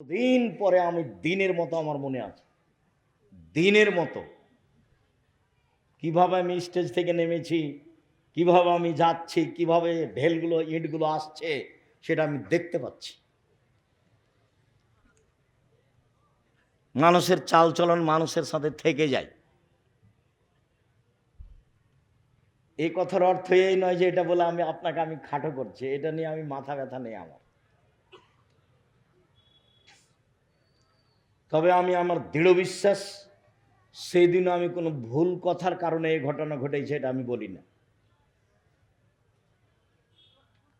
দিন পরে আমি দিনের মতো আমার মনে আছে। দিনের মতো। কীভাবে আমি স্টেজ থেকে নেমেছি, কীভাবে আমি যাচ্ছি, কীভাবে ঢেলগুলো, ইটগুলো আসছে, সেটা আমি দেখতে পাচ্ছি। মানুষের চালচলন মানুষের সাথে থেকে যায়। এই কথার অর্থ এই নয় যে এটা বলে আমি আপনাকে আমি খাটো করছি। এটা নিয়ে আমি মাথা ব্যথা নেই আমার। তবে আমি আমার দৃঢ় বিশ্বাস সেই দিন আমি কোনো ভুল কথার কারণে এই ঘটনা ঘটেছে এটা আমি বলি না।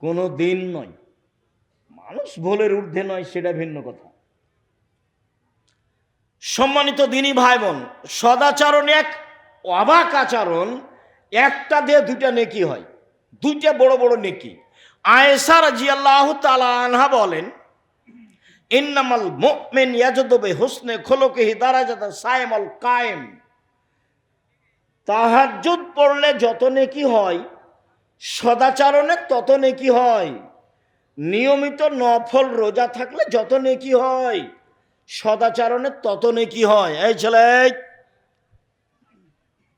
কোনো দিন নয়, মানুষ ভুলের ঊর্ধ্বে নয়, সেটা ভিন্ন কথা। সম্মানিত দিনী ভাই বোন সদাচরণ এক অবাক আচরণ, একটা দিয়ে দুইটা নেকি হয়। দুইটা বড় বড় নেকি। আয়েসা রাজিয়াল্লাহ তালা আনহা বলেন ইন্নামাল মুমিন ইয়াজদবে হুসনে খোলকে দারাজাদা সায়েমাল কায়েম। তাহাজ্জুদ পড়লে যত নেকি হয়, সদাচারণে তত নেকি হয়। নিয়মিত নফল রোজা থাকলে যত নেকি হয়, সদাচারণে তত নেকি হয়। এই ছেলে।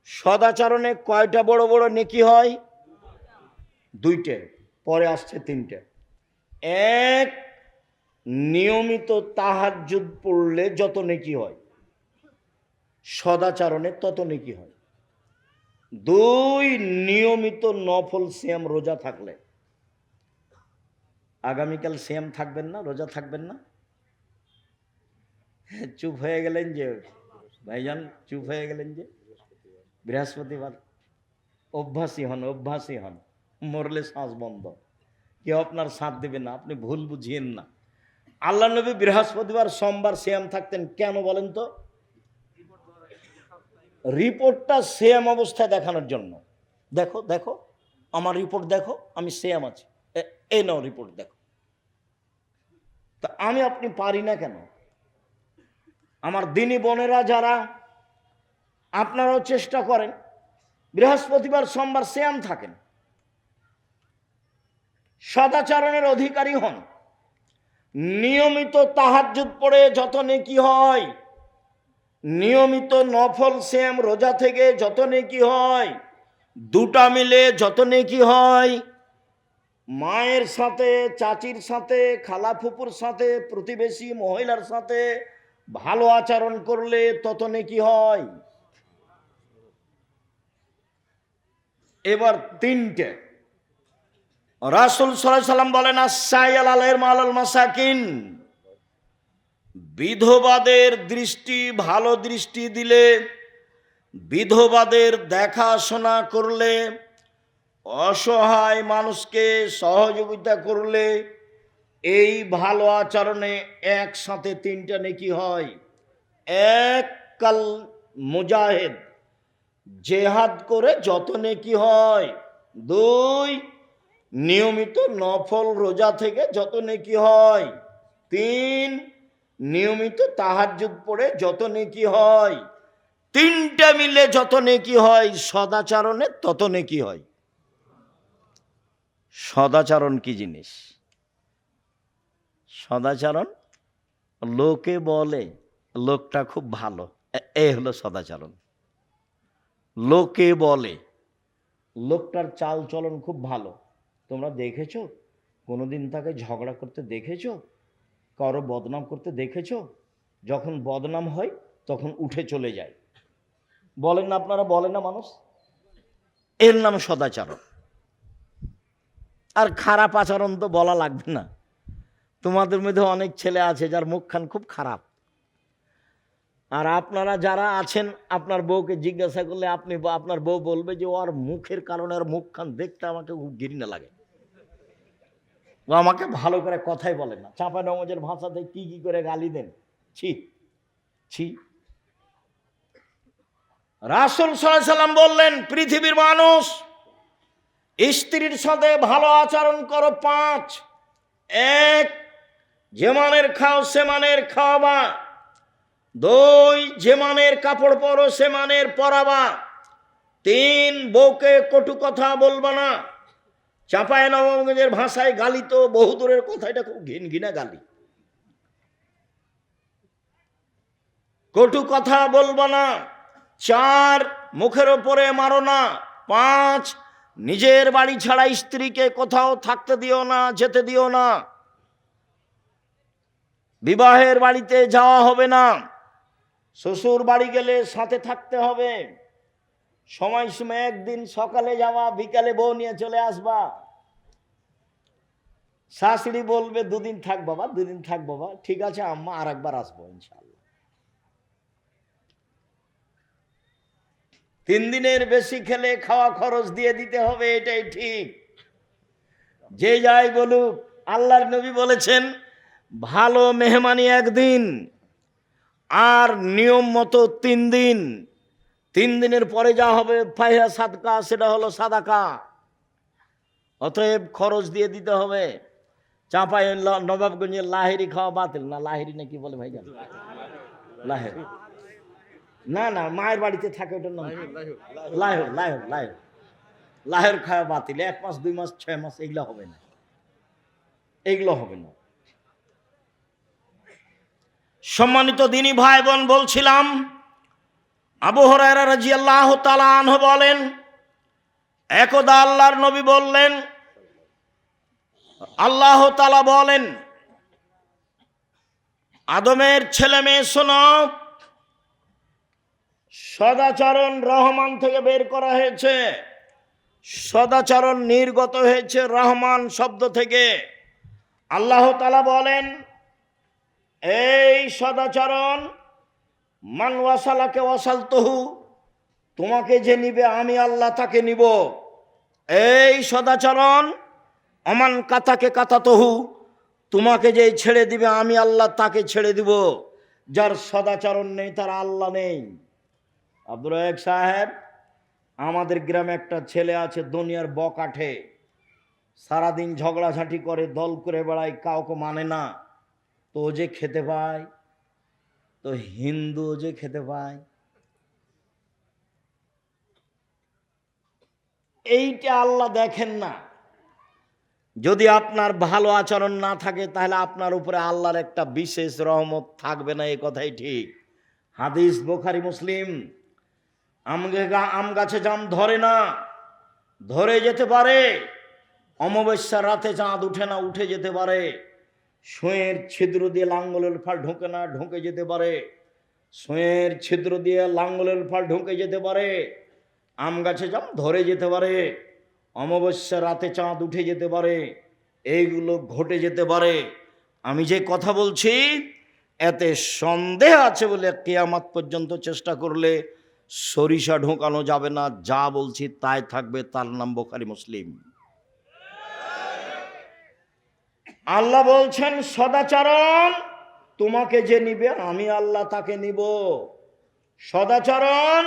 সদাচারণে কয়টা বড় বড় নেকি হয়? দুইটে, পরে আসছে তিনটে। এক নিয়মিত তাহাজ্জুদ পড়লে যত নেকি হয়, সদাচারণে তত নেকি হয়। দুই, নিয়মিত নফল শ্যাম রোজা থাকলে। আগামীকাল শ্যাম থাকবেন না, রোজা থাকবেন না? চুপ হয়ে গেলেন যে, ভাইজান চুপ হয়ে গেলেন যে, বৃহস্পতিবার। অভ্যাসী হন অভ্যাসী হন, মরলে শ্বাস বন্ধ। কেউ আপনার সাথ দেবে না, আপনি ভুল বুঝিয়েন না। আল্লাহ নবী বৃহস্পতিবার সোমবার শ্যাম থাকতেন। কেন বলেন তো? রিপোর্টটা সেম অবস্থায় দেখানোর জন্য। দেখো দেখো, আমার রিপোর্ট দেখো, আমি সেম আছি। এ- নাও রিপোর্ট দেখো। তা আমি আপনি পারি না কেন? আমার দিনী বোনেরা যারা, আপনারাও চেষ্টা করেন, বৃহস্পতিবার সোমবার শ্যাম থাকেন। সদাচরণের অধিকারী হন। নিয়মিত তাহাজ্জুদ পড়ে যত নেকি হয়, নিয়মিত নফল শ্যাম রোজা থেকে যত নেকি হয়, দুটা মিলে যত নেকি হয়, মায়ের সাথে, চাচির সাথে, খালা ফুপুর সাথে, প্রতিবেশী মহিলার সাথে ভালো আচরণ করলে তত নেকি হয়? এবার তিনটে। রাসুল সাল্লাহ সাল্লাম বলেন মাসাকিন। বিধবাদের দৃষ্টি, ভালো দৃষ্টি দিলে, বিধবাদের দেখাশোনা করলে, অসহায় মানুষকে সহযোগিতা করলে, এই ভালো আচরণে একসাথে তিনটা নেকি হয়। এক কাল মুজাহেদ, জেহাদ করে যত নেকি হয়। দুই নিয়মিত নফল রোজা থেকে যত নেকি হয়, তিন, নিয়মিত তাহাজ্জুদ পড়ে যত নেকি হয়, তিনটা মিলে যত নেকি হয়, সদাচারণে তত নেকি হয়। সদাচারণ কি জিনিস? সদাচারণ লোকে বলে লোকটা খুব ভালো, এ- হলো সদাচারণ। লোকে বলে লোকটার চাল চলন খুব ভালো। তোমরা দেখেছ? কোনোদিন তাকে ঝগড়া করতে দেখেছ? কারও বদনাম করতে দেখেছ? যখন বদনাম হয়, তখন উঠে চলে যায়। বলেন না আপনারা বলেন না মানুষ? এর নাম সদাচরণ। আর খারাপ আচরণ তো বলা লাগবে না। তোমাদের মধ্যে অনেক ছেলে আছে যার মুখখান খুব খারাপ। আর আপনারা যারা আছেন, আপনার বউকে জিজ্ঞাসা করলে আপনি আপনার বউ বলবে যে ওর মুখের কারণে আর মুখখান দেখতে আমাকে খুব ঘৃণা লাগে। আমাকে ভালো করে কথাই বলে না। চাপা নমজের ভাষাতে কি কি করে গালি দেন? ছি ছি। রাসুল সাল্লাম বললেন, পৃথিবীর মানুষ, স্ত্রীর সাথে ভালো আচরণ করো পাঁচ। এক যেমানের খাও সেমানের খাওয়াবা। দুই যেমানের কাপড় পরো সেমানের পরাবা। তিন, বউকে কটু কথা বলবা না। চাপায় নবগঞ্জের ভাষায় গালি তো বহু দূরের কথা, এটা খুব ঘিন ঘিনা গালি। কটু কথা বলব না, চার মুখের ওপরে মারো না, পাঁচ নিজের বাড়ি ছাড়া স্ত্রীকে কোথাও থাকতে দিও না, যেতে দিও না। বিবাহের বাড়িতে যাওয়া হবে না, শ্বশুর বাড়ি গেলে সাথে থাকতে হবে। সময় সময় একদিন সকালে যাওয়া, বিকালে বউ নিয়ে চলে আসবা। শাশুড়ি বলবে, দুদিন থাক বাবা, দুদিন থাক বাবা, ঠিক আছে, আম্মা আর একবার আসব ইনশাল্লাহ তিন দিনের বেশি খেলে খাওয়া খরচ দিয়ে দিতে হবে, এটাই ঠিক। যে যাই বলুক, আল্লাহর নবী বলেছেন, ভালো মেহমানি একদিন আর নিয়ম মতো তিন দিন। তিন দিনের পরে যা হবে, ফাইহা সাদকা, সেটা হলো সাদাকা। অতএব খরচ দিয়ে দিতে হবে। চাঁপাই নবাবগঞ্জের লাহেরি খাওয়া বাতিল। না লাহেরি না কি বলে ভাই জান লাহেরি না না মায়ের বাড়িতে থাকে ওটার নাম? লাহের লাহের লাহের লাহের খাওয়া বাতিল। এক মাস দুই মাস ছয় মাস এগুলো হবে না। এগুলো হবে না। সম্মানিত দিনী ভাই বোন বলছিলাম আবু হরায়রা রাদিয়াল্লাহু তাআলা আনহু বলেন একদা আল্লাহর নবী বললেন আল্লাহ তালা বলেন, আদমের ছেলে মেয়ে শোনো, সদাচরণ রহমান থেকে বের করা হয়েছে। সদাচরণ নির্গত হয়েছে রহমান শব্দ থেকে। আল্লাহ তালা বলেন, এই সদাচরণ, মান ওয়াসালাকে ওয়াসাল তহু তোমাকে যে নিবে আমি আল্লাহ তাকে নিব। এই সদাচরণ অমান কাতাকে কাতা তহু তোমাকে যে ছেড়ে দিবে, আমি আল্লাহ তাকে ছেড়ে দিব। যার সদাচরণ নেই, তার আল্লাহ নেই। আব্দুল রাহেক সাহেব, আমাদের গ্রামে একটা ছেলে আছে, দুনিয়ার বকাঠে। সারাদিন ঝগড়াঝাঁটি করে, দল করে বেড়ায়, কাউকে মানে না। তো যে খেতে পায়, তো হিন্দু যে খেতে পায়। এইটা আল্লাহ দেখেন না। যদি আপনার ভালো আচরণ না থাকে, তাহলে আপনার উপরে আল্লাহর একটা বিশেষ রহমত থাকবে না, এ কথাই ঠিক। হাদিস বোখারি, মুসলিম। আম গাছে জাম ধরে না, ধরে যেতে পারে। অমাবস্যার রাতে চাঁদ উঠে না, উঠে যেতে পারে। সুঁয়ের ছিদ্র দিয়ে লাঙ্গলের ফাল ঢুকে না, ঢুকে যেতে পারে। সুঁয়ের ছিদ্র দিয়ে লাঙ্গলের ফাল ঢুকে যেতে পারে। আম গাছে জাম ধরে যেতে পারে। অমাবস্যা রাতে চাঁদ উঠে যেতে পারে, এইগুলো ঘটে যেতে পারে। আমি যে কথা বলছি, এতে সন্দেহ আছে বলে কেয়ামাত পর্যন্ত চেষ্টা করলে সরিষা ঢোকানো যাবে না, যা বলছি তাই থাকবে, তার নাম বোখারি মুসলিম। আল্লাহ বলছেন, সদাচরণ তোমাকে যে নিবে, আমি আল্লাহ তাকে নিব। সদাচরণ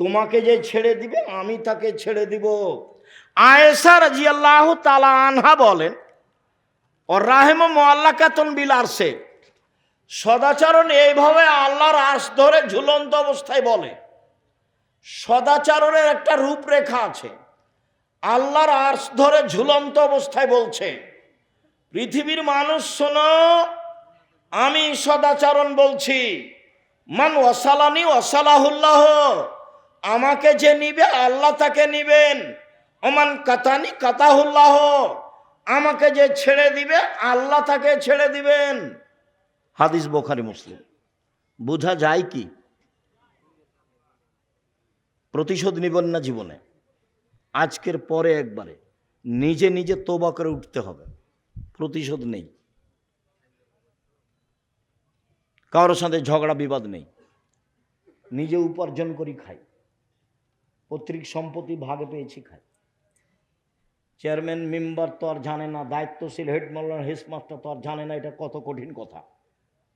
তোমাকে যে ছেড়ে দিবে, আমি তাকে ছেড়ে দিব। আয়েশা রাজিয়াল্লাহ তালা আনহা বলেন ও রাহেম মোয়াল্লা কাতন বিল আরসে সদাচরণ এইভাবে আল্লাহর আস ধরে ঝুলন্ত অবস্থায় বলে। সদাচরণের একটা রূপরেখা আছে। আল্লাহর আর্স ধরে ঝুলন্ত অবস্থায় বলছে, পৃথিবীর মানুষ, শোনো, আমি সদাচরণ বলছি, মান ওয়াসালানি ওয়াসালাহুল্লাহ, আমাকে যে নিবে, আল্লাহ তাকে নিবেন। ওমান কাতানি কাতাহুল্লাহ। আমাকে যে ছেড়ে দিবে, আল্লাহ তাকে ছেড়ে দিবেন। হাদিস বোখারি মুসলিম। বোঝা যায় কি? প্রতিশোধ নিবেন না জীবনে? আজকের পরে একবারে। নিজে নিজে তোবা করে উঠতে হবে। প্রতিশোধ নেই। কারোর সাথে ঝগড়া, বিবাদ নেই। নিজে উপার্জন করি খাই। পৈতৃক সম্পত্তি ভাগে পেয়েছি খাই। চেয়ারম্যান, মেম্বার তো আর জানে না, দায়িত্বশীল হেডমাস্টার হেডমাস্টার তো আর জানে না, এটা কত কঠিন কথা,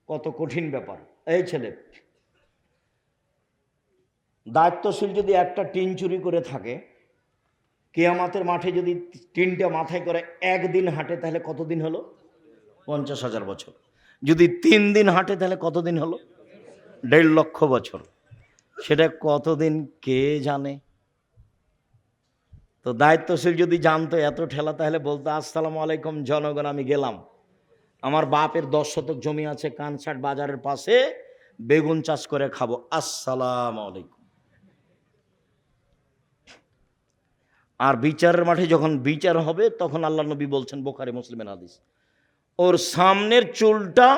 কত কঠিন ব্যাপার। এই ছেলে, দায়িত্বশীল যদি একটা টিন চুরি করে থাকে, কেয়ামাতের মাঠে যদি টিনটা মাথায় করে একদিন হাঁটে, তাহলে কতদিন হলো? পঞ্চাশ হাজার বছর। যদি তিন দিন হাঁটে, তাহলে কতদিন হলো? দেড় লক্ষ বছর। সেটা কতদিন কে জানে? তো দায়িত্বশীল যদি জানতো এত ঠেলা, তাহলে বলতো, আসসালামু আলাইকুম জনগণ, আমি গেলাম। আমার বাপের দশ শতক জমি আছে কানসাট বাজারের পাশে, বেগুন চাষ করে খাব। আসসালাম আলাইকুম। আর বিচারের মাঠে যখন বিচার হবে, তখন আল্লাহ নবী বলছেন, বোখারি মুসলিমের হাদিস, ওর সামনের চুলটা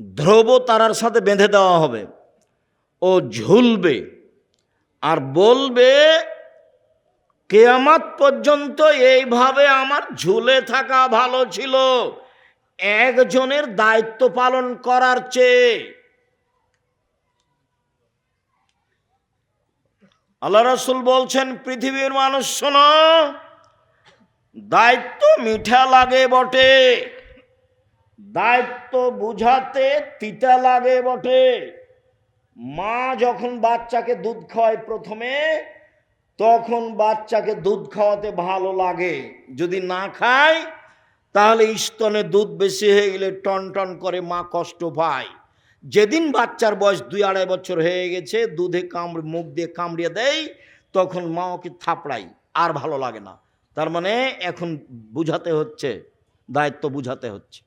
ধ্রুব তারার সাথে বেঁধে দেওয়া হবে। ও ঝুলবে আর বলবে কেয়ামাত পর্যন্ত এইভাবে আমার ঝুলে থাকা ভালো ছিল। একজনের দায়িত্ব পালন করার চেয়ে। আল্লাহ রসুল বলছেন, পৃথিবীর মানুষ শোনো, দায়িত্ব মিঠা লাগে বটে। দায়িত্ব বুঝাতে তিতা লাগে বটে। মা যখন বাচ্চাকে দুধ খাওয়ায় প্রথমে তখন বাচ্চাকে দুধ খাওয়াতে ভালো লাগে। যদি না খায়, তাহলে স্তনে দুধ বেশি হয়ে গেলে টন টন করে মা কষ্ট পায়। যেদিন বাচ্চার বয়স দুই আড়াই বছর হয়ে গেছে, দুধে কামড়, মুখ দিয়ে কামড়িয়ে দেয়, তখন মা ওকে থাপড়াই আর ভালো লাগে না। তার মানে এখন বুঝাতে হচ্ছে, দায়িত্ব বুঝাতে হচ্ছে।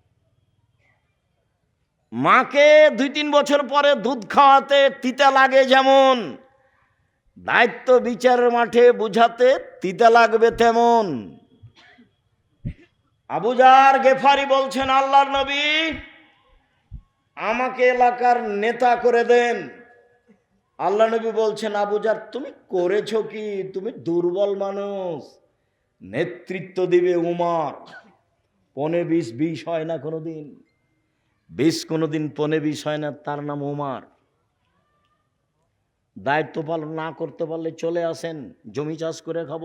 মাকে দুই তিন বছর পরে দুধ খাওয়াতে তিতা লাগে যেমন দায়িত্ব বিচারের মাঠে বুঝাতে তিতা লাগবে তেমন। আবুজার গেফারি বলছেন, আল্লাহর নবী, আমাকে এলাকার নেতা করে দেন। আল্লাহ নবী বলছেন, আবুজার, তুমি করেছ কি? তুমি দুর্বল মানুষ। নেতৃত্ব দিবে উমার। পনে বিষ বিষ হয় না কোনোদিন। বিষ কোনোদিন পনে বিষ হয় না, তার নাম উমার। দায়িত্ব পালন না করতে পারলে চলে আসেন, জমি চাষ করে খাব,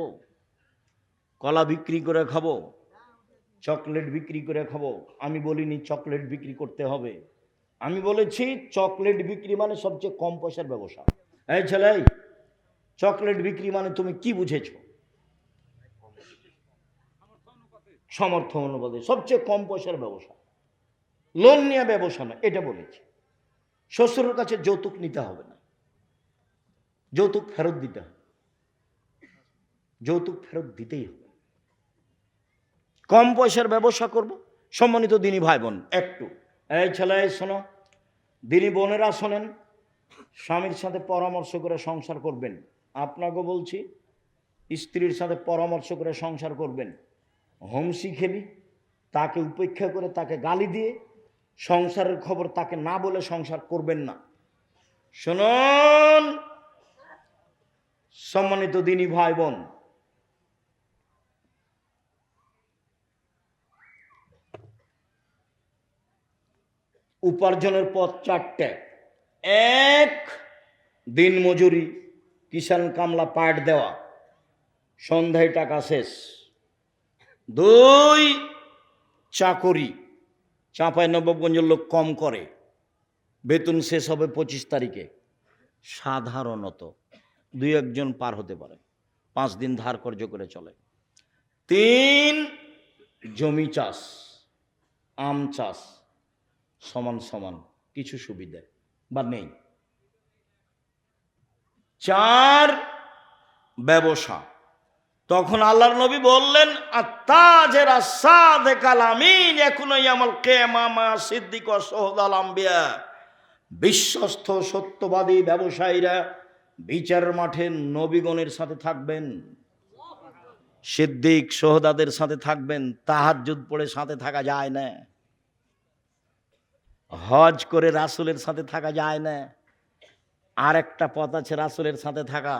কলা বিক্রি করে খাব, চকলেট বিক্রি করে খাব। আমি বলিনি চকলেট বিক্রি করতে হবে। আমি বলেছি চকলেট বিক্রি মানে সবচেয়ে কম পয়সার ব্যবসা। এই ছেলে চকলেট বিক্রি মানে তুমি কি বুঝেছ? সমর্থ অনুপাতে, সবচেয়ে কম পয়সার ব্যবসা। লোন নিয়ে ব্যবসা না এটা বলেছি। শ্বশুরের কাছে যৌতুক নিতে হবে না। যৌতুক ফেরত দিতে হবে। যৌতুক ফেরত দিতেই হবে। কম পয়সার ব্যবসা করব, সম্মানিত দিনী ভাই বোন একটু। এই ছেলে শোনো, দিনী বোনেরা শোনেন, স্বামীর সাথে পরামর্শ করে সংসার করবেন। আপনাকে বলছি, স্ত্রীর সাথে পরামর্শ করে সংসার করবেন। হোমসি খেলি, তাকে উপেক্ষা করে তাকে গালি দিয়ে সংসারের খবর তাকে না বলে সংসার করবেন না। শুনুন সম্মানিত দিনী ভাই বোন। উপার্জনের পথ চারটে। এক, দিন মজুরি কিষান কামলা পাট দেওয়া, সন্ধ্যায় টাকা শেষ। দুই, চাকরি, চাঁপাই নবাবগঞ্জের লোক কম করে। বেতন শেষ হবে পঁচিশ তারিখে। সাধারণত। দুই একজন পার হতে পারে। পাঁচ দিন ধার কর্য করে চলে। তিন জমি চাষ আম চাষ সমান সমান কিছু সুবিধা বা নেই। চার ব্যবসা। তখন আল্লাহর নবী বললেন আত্তাজের আসাদে কালামিন এখনই আমল কে মামা সিদ্দিক সোহদাল আম্বিয়া। বিশ্বস্ত সত্যবাদী ব্যবসায়ীরা বিচার মাঠে নবীগণের সাথে থাকবেন, সিদ্দিক সোহদাদের সাথে থাকবেন, তাহাজ্জুদ পড়ে সাথে থাকা যায় না, হজ করে রাসুলের সাথে থাকা যায় না আর একটা পথ আছে রাসুলের সাথে থাকা,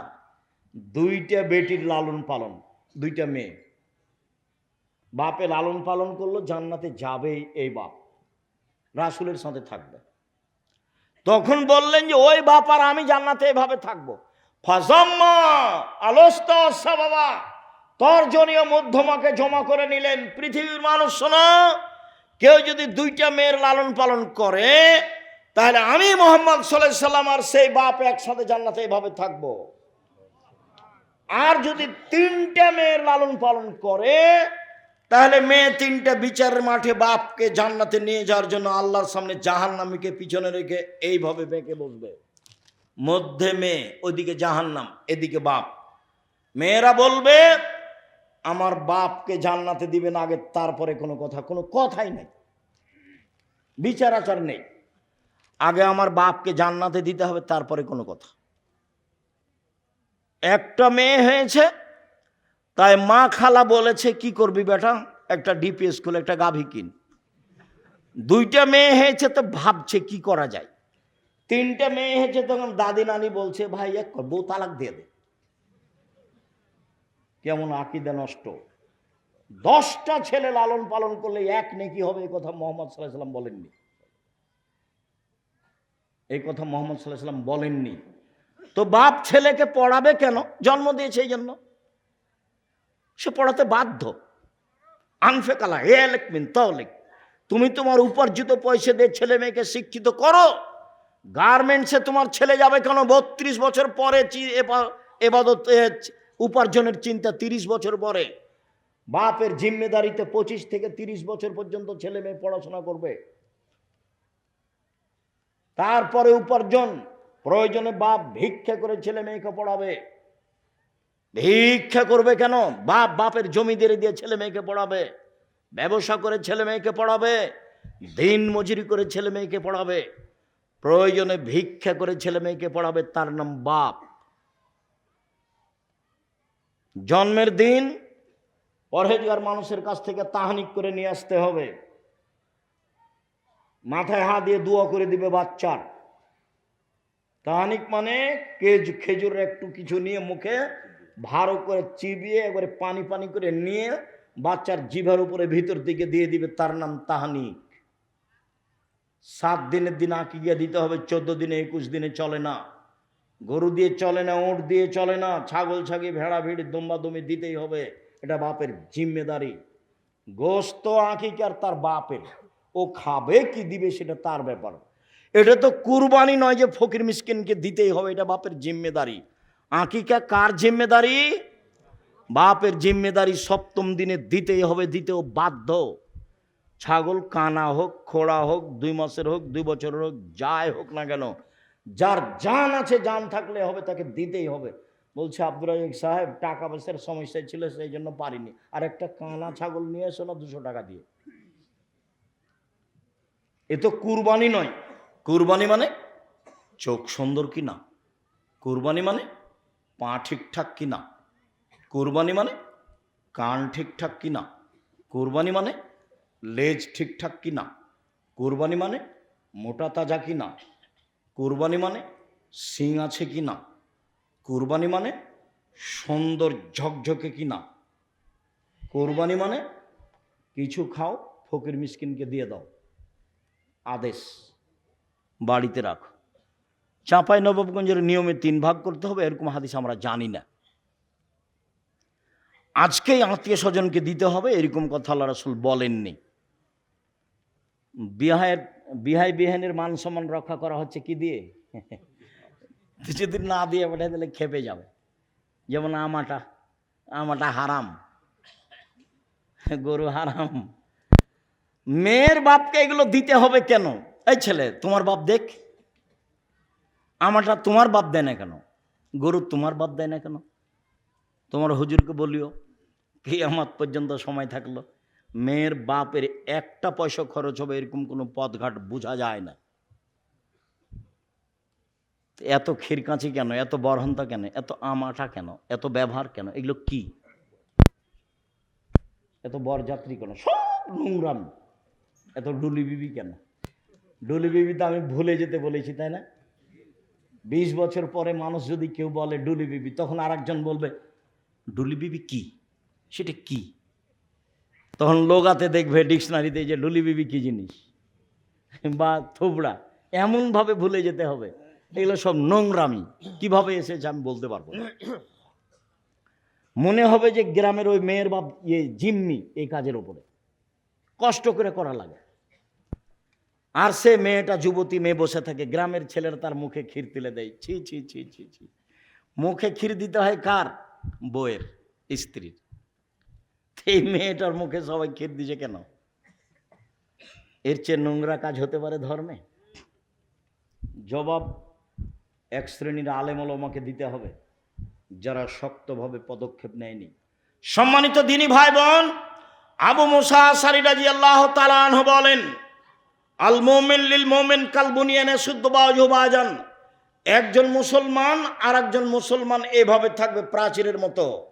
দুইটা বেটির লালন পালন, দুইটা মেয়ে। বাপে লালন পালন করল, জান্নাতে যাবেই এই বাপ, রাসুলের সাথে থাকবে। তখন বললেন যে, ওই বাপ আর আমি জান্নাতে এভাবে থাকব। ফাজাম্মা, আলোস্ত বাবা। তর্জনীয় মধ্যমাকে জমা করে নিলেন। পৃথিবীর মানুষ, শোনো, কেউ যদি দুইটা মেয়ের লালন পালন করে, তাহলে আমি মোহাম্মদ সাল্লাহ সাল্লাম আর সেই বাপ একসাথে জান্নাতে এভাবে থাকব। আর যদি তিনটা মেয়ের লালন পালন করে তাহলে মেয়ে তিনটা বিচারের মাঠে বাপকে জান্নাতে নিয়ে যাওয়ার জন্য আল্লাহর সামনে জাহান্নামীকে পিছনে রেখে এইভাবে বেঁকে বসবে। মধ্যে মেয়ে ওইদিকে জাহান্নাম, এদিকে বাপ। মেয়েরা বলবে, আমার বাপকে জান্নাতে দিবেন আগে তারপরে কোনো কথা। কোনো কথাই নেই। বিচার আচার নেই। আগে আমার বাপকে জান্নাতে দিতে হবে, তারপরে কোনো কথা। একটা মেয়ে হয়েছে তাই মা খালা বলেছে কি করবি বেটা? একটা ডিপি স্কুল একটা গাভী কিন। দুইটা মেয়ে হয়েছে তো ভাবছে কি করা যায়? তিনটা মেয়ে হয়েছে তখন দাদি নানি বলছে ভাই এক কর, বউ তালাক দিয়ে দে। কেমন আকিদা নষ্ট। দশটা ছেলে লালন পালন করলে এক নেকি হবে এই কথা মোহাম্মদ সাল্লাহ সাল্লাম বলেননি। এই কথা মোহাম্মদ সাল্লাহ সাল্লাম বলেননি। তো বাপ ছেলেকে পড়াবে কেন? জন্ম দিয়েছে এই জন্য। সে পড়াতে বাধ্য। আনফেকালা এ লেখমিন তলেক তুমি তোমার উপার্জিত পয়সা দিয়ে ছেলে মেয়েকে শিক্ষিত করো। গার্মেন্টসে তোমার ছেলে যাবে কেন? বত্রিশ বছর পরে এবাদত উপার্জনের চিন্তা তিরিশ বছর পরে। বাপের জিম্মেদারিতে পঁচিশ থেকে তিরিশ বছর পর্যন্ত ছেলে মেয়ে পড়াশোনা করবে। তারপরে উপার্জন, প্রয়োজনে বাপ ভিক্ষা করে ছেলে মেয়েকে পড়াবে। ভিক্ষা করবে কেন? বাপ বাপের জমি দিয়ে ছেলে মেয়েকে পড়াবে, ব্যবসা করে ছেলে মেয়েকে পড়াবে, দিন মজুরি করে ছেলে মেয়েকে পড়াবে, প্রয়োজনে ভিক্ষা করে ছেলে মেয়েকে পড়াবে, তার নাম বাপ। জন্মের দিন পরহেজগার মানুষের কাছ থেকে তাহানিক করে নিয়ে আসতে হবে। মাথায় হাত দিয়ে দোয়া করে দিবে বাচ্চার। তাহানিক মানে কেজ খেজুর একটু কিছু নিয়ে মুখে ভালো করে চিবিয়ে, একবারে পানি পানি করে নিয়ে বাচ্চার জিভার উপরে ভিতর দিকে দিয়ে দিবে, তার নাম তাহানিক। সাত দিনের দিন আঁকি গিয়ে দিতে হবে, চোদ্দ দিনে, একুশ দিনে চলে না। গরু দিয়ে চলে না ওঁট দিয়ে চলে না, ছাগল ছাগি, ভেড়া ভিড় দম্বা দমি দিতেই হবে, এটা বাপের জিম্মেদারি। গোস্ত আঁকিকার তার বাপের, ও খাবে কি দিবে সেটা তার ব্যাপার। এটা তো কুরবানি নয় যে ফকির মিসকিনকে দিতেই হবে, এটা বাপের জিম্মেদারি। আঁকিকা কার জিম্মেদারি? বাপের জিম্মেদারি সপ্তম দিনে দিতেই হবে, দিতেও বাধ্য। ছাগল কানা হোক, খোড়া হোক, দুই মাসের হোক, দুই বছরের হোক, যাই হোক না কেন, যার জান আছে, জান থাকলে হবে, তাকে দিতেই হবে। বলছে আব্দুল রাজিক সাহেব, টাকা পয়সার সমস্যা ছিল, সেই জন্য পারিনি। আর একটা কানা ছাগল নিয়ে এসো না, দুশো টাকা দিয়ে। এ তো কুরবানি নয়। কুরবানি মানে? চোখ সুন্দর কি না? কুরবানি মানে? পা ঠিকঠাক কি না? কুরবানি মানে? কান ঠিকঠাক কি না? কুরবানি মানে? লেজ ঠিকঠাক কি না? কুরবানি মানে? মোটা তাজা কি না? কুরবানি মানে? শিং আছে কি না? কুরবানি মানে? সুন্দর ঝকঝকে কি না? কোরবানি মানে? কিছু খাও, ফকির মিসকিনকে দিয়ে দাও। আদেশ, বাড়িতে রাখো। চাঁপাই নবাবগঞ্জের নিয়মে তিন ভাগ করতে হবে, এরকম হাদিস আমরা জানি না। আজকেই আত্মীয় স্বজনকে দিতে হবে, এরকম কথা আল্লাহ রসুল বলেননি। বিহায়ের, বিহাই বিহানের মান সম্মান রক্ষা করা হচ্ছে কি দিয়ে? কিছুদিন না দিয়ে পাঠিয়ে দিলে খেপে যাবে। যেমন আমাটা আমাটা হারাম। গরু হারাম। মেয়ের বাপকে এগুলো দিতে হবে কেন? এই ছেলে, তোমার বাপ দেখ। আমারটা তোমার বাপ দেয় না কেন? গরু তোমার বাপ দেয় না কেন? তোমার হুজুরকে বলিও কি আমার পর্যন্ত সময় থাকল, মেয়ের বাপের একটা পয়সা খরচ হবে, এরকম কোনো পথঘাট বোঝা যায় না। এত খিরকাঁচি কেন? এত বরহন্তা কেন? এত আমাটা কেন? এত ব্যবহার কেন? এগুলো কি? এত বরযাত্রী কেন? সব নোংরাম। এত ডুলি বিবি কেন? ডুলি বিবি তো আমি ভুলে যেতে বলেছি, তাই না? বিশ বছর পরে মানুষ যদি কেউ বলে ডুলি বিবি, তখন আরেকজন বলবে, ডুলি বিবি কি? সেটা কি? তখন লোগাতে দেখবে ডিকশনারিতে যে ডুলি বিবি কি জিনিস? বা থুবড়া, এমনভাবে ভুলে যেতে হবে। এগুলো সব নোংরামি। কীভাবে এসেছে আমি বলতে পারব মনে হবে যে গ্রামের ওই মেয়ের বাপ ইয়ে জিম্মি এই কাজের ওপরে। কষ্ট করে করা লাগে। আর সে মেয়েটা যুবতী মেয়ে বসে থাকে, গ্রামের ছেলেরা তার মুখে ক্ষীর তুলে দেয়। ছি ছি ছি ছি ছি। মুখে ক্ষীর দিতে হয় কার? বইয়ের স্ত্রীর। এই মেয়েটার মুখে সবাই ক্ষীর দিছে কেন? এর চেয়ে নোংরা কাজ হতে পারে ধর্মে? জবাব, এক শ্রেণির আলেমল আমাকে দিতে হবে, যারা শক্তভাবে পদক্ষেপ নেয়নি। সম্মানিত দিনী ভাই বোন, আবু মুসা সারিরাজি আল্লাহ তালাহ বলেন আল মোমেন লিল মোমেন কাল বুনিয়ানে শুদ্ধ বাজান। একজন মুসলমান আর একজন মুসলমান এভাবে থাকবে প্রাচীরের মতো।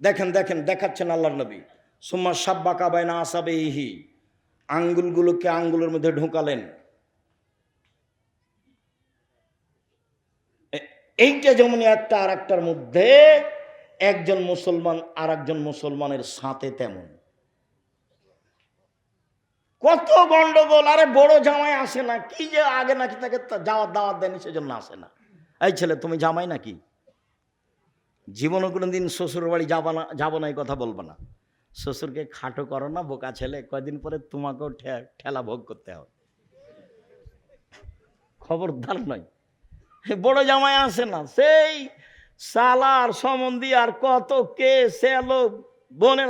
দেখেন দেখেন, দেখাচ্ছেন আল্লাহ নবী। সুম্মা সাব্বা কাবায়না আসাবে ইহি আঙ্গুলগুলোকে আঙ্গুলের মধ্যে ঢোকালেন। এইটা যেমন একটা আর একটার মধ্যে, একজন মুসলমান আর একজন মুসলমানের সাথে তেমন। কত গন্ডগোল, আরে বড় জামাই আসে না, কি যে আগে নাকি তাকে যাওয়ার দাওয়াত দেয়নি সেজন্য আসে না। এই ছেলে, তুমি জামাই নাকি? জীবনে কোনো দিন শ্বশুর বাড়ি যাব না যাব না, এই কথা বলব না। শ্বশুরকে খাটো করো না, বোকা ছেলে, কয়দিন পরে তোমাকেও ঠেলা ভোগ করতে হবে। খবরদার নয়। বড় জামাই আসে না, সেই সালার সম্বন্ধী আর কত কে সেলো বোনের